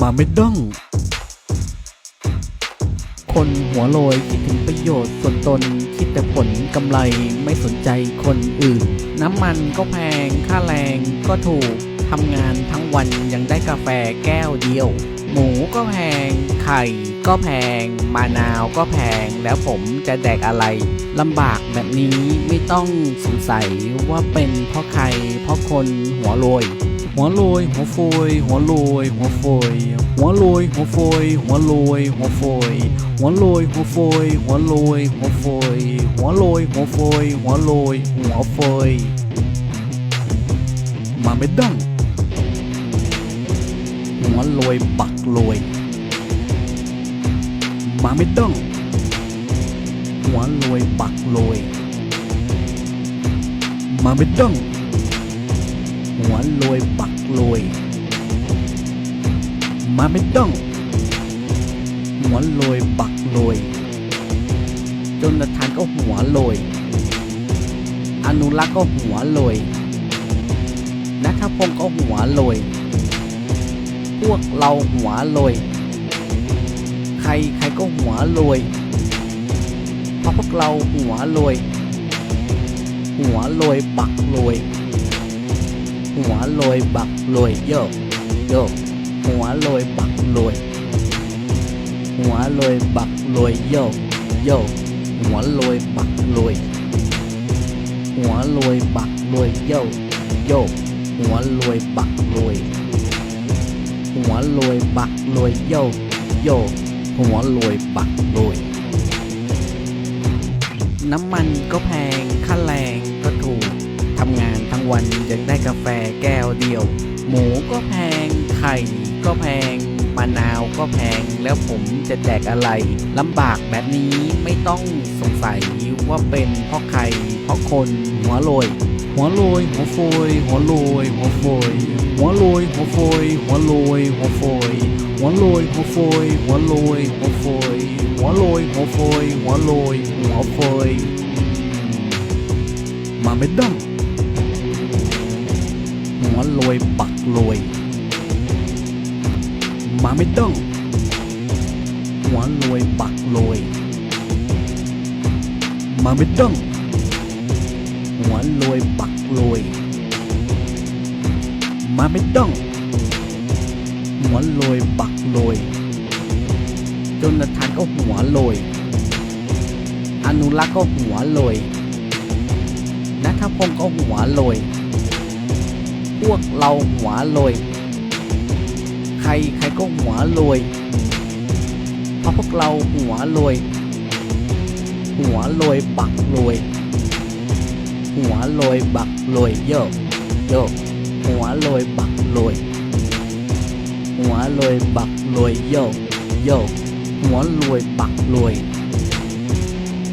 มาไม่ต้อง คนหัวโลยคิดถึงประโยชน์ส่วนตนคิดแต่ผลกำไรไม่สนใจคนอื่น น้ำมันก็แพงค่าแรงก็ถูกทำงานทั้งวันยังได้กาแฟแก้วเดียว หมูก็แพง ไข่ก็แพง มะนาวก็แพง แล้วผมจะแดกอะไรลำบากแบบนี้ไม่ต้องสงสัยว่าเป็นเพราะใครเพราะคนหัวโลย หัวโลยหัวโฟยหัวโลยหัวโฟยหัวโลยหัวโฟยหัวโลยหัวโฟยหัวโลยหัวโฟยหัวโลยหัวโฟยหัวโลยหัวโฟยหัวโลยหัวโฟยมาไม่ดังหัวโลยปักโลยมาไม่ดังหัวโลยปักโลยมาไม่ดัง หัวโลยปักโลย มาไม่ต้อง หัวโลยปักโลย จนทานก็หัวโลย อนุรักษ์ก็หัวโลยนัทพงศ์ก็หัวโลย พวกเราหัวโลย ใครใครก็หัวโลยเพราะพวกเราหัวโลย หัวโลยปักโลย หัวโลยบักโลยโยกโยกหัวโลยบักโลยหัวโลยบักโลยโยกโยกหัวโลยบักโลยหัวโลยบักโลยโยกโยกหัวโลยบักโลยหัวโลยบักโลยโยกโยกหัวโลยบักโลยน้ำมันก็แพงค่าแรง ทำงานทั้งวันยังได้กาแฟแก้วเดียว หมูก็แพง ไข่ก็แพงมะนาวก็แพง แล้วผมจะแดกอะไรลำบากแบบนี้ไม่ต้องสงสัยว่าเป็นเพราะใครเพราะคนหัวโลยหัวโลยหัวโฟยหัวโลยหัวโฟยหัวโลยหัวโฟยหัวโลยหัวโฟยหัวโลยหัวโฟยหัวโลยหัวโฟยหัวโลยหัวโฟยหัวโลยหัวโฟยมาไม่ดังหั วยปักโลยมาไม่ต้อง หัวโลยปักโลยมาไม่ต้อง หัวโลยปักโลยมาไม่ต้อง หัวโลยปักโลยจนทานก็หัวโลยอนุรักษ์ก็หัวโลยนัทพงศ์ก็หัวโลย พวกเราหัวโลยใครใครก็หัวโลยเพราะพวกเราหัวโลยหัวโลยปักโลยหัวโลยบักโลยโยกโยกหัวโลยบักโลยหัวโลยบักโลยโยกโยกหัวโลยปักโลย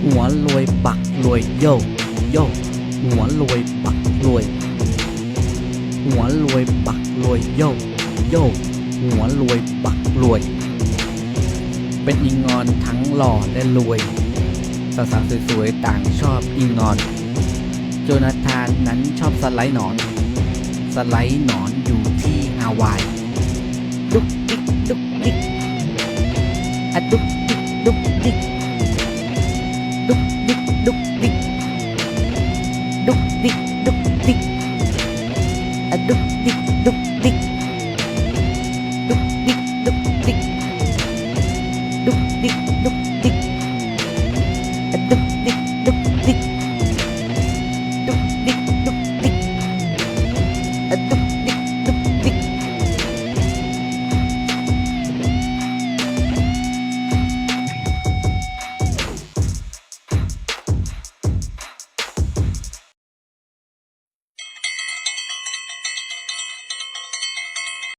หัวโลยปักโลยโยกโยกหัวโลยปักโลย หัวรวยปักรวยโยกโยกหัวรวยปักรวย เป็นอิงงอนทั้งหล่อและรวยสาวๆสวยๆต่างชอบอิงงอน โจนาธานนั้นชอบสไลด์หนอน สไลด์หนอนอยู่ที่ฮาวายดุกดิกดุกดิกดิ๊ก Dick, dick,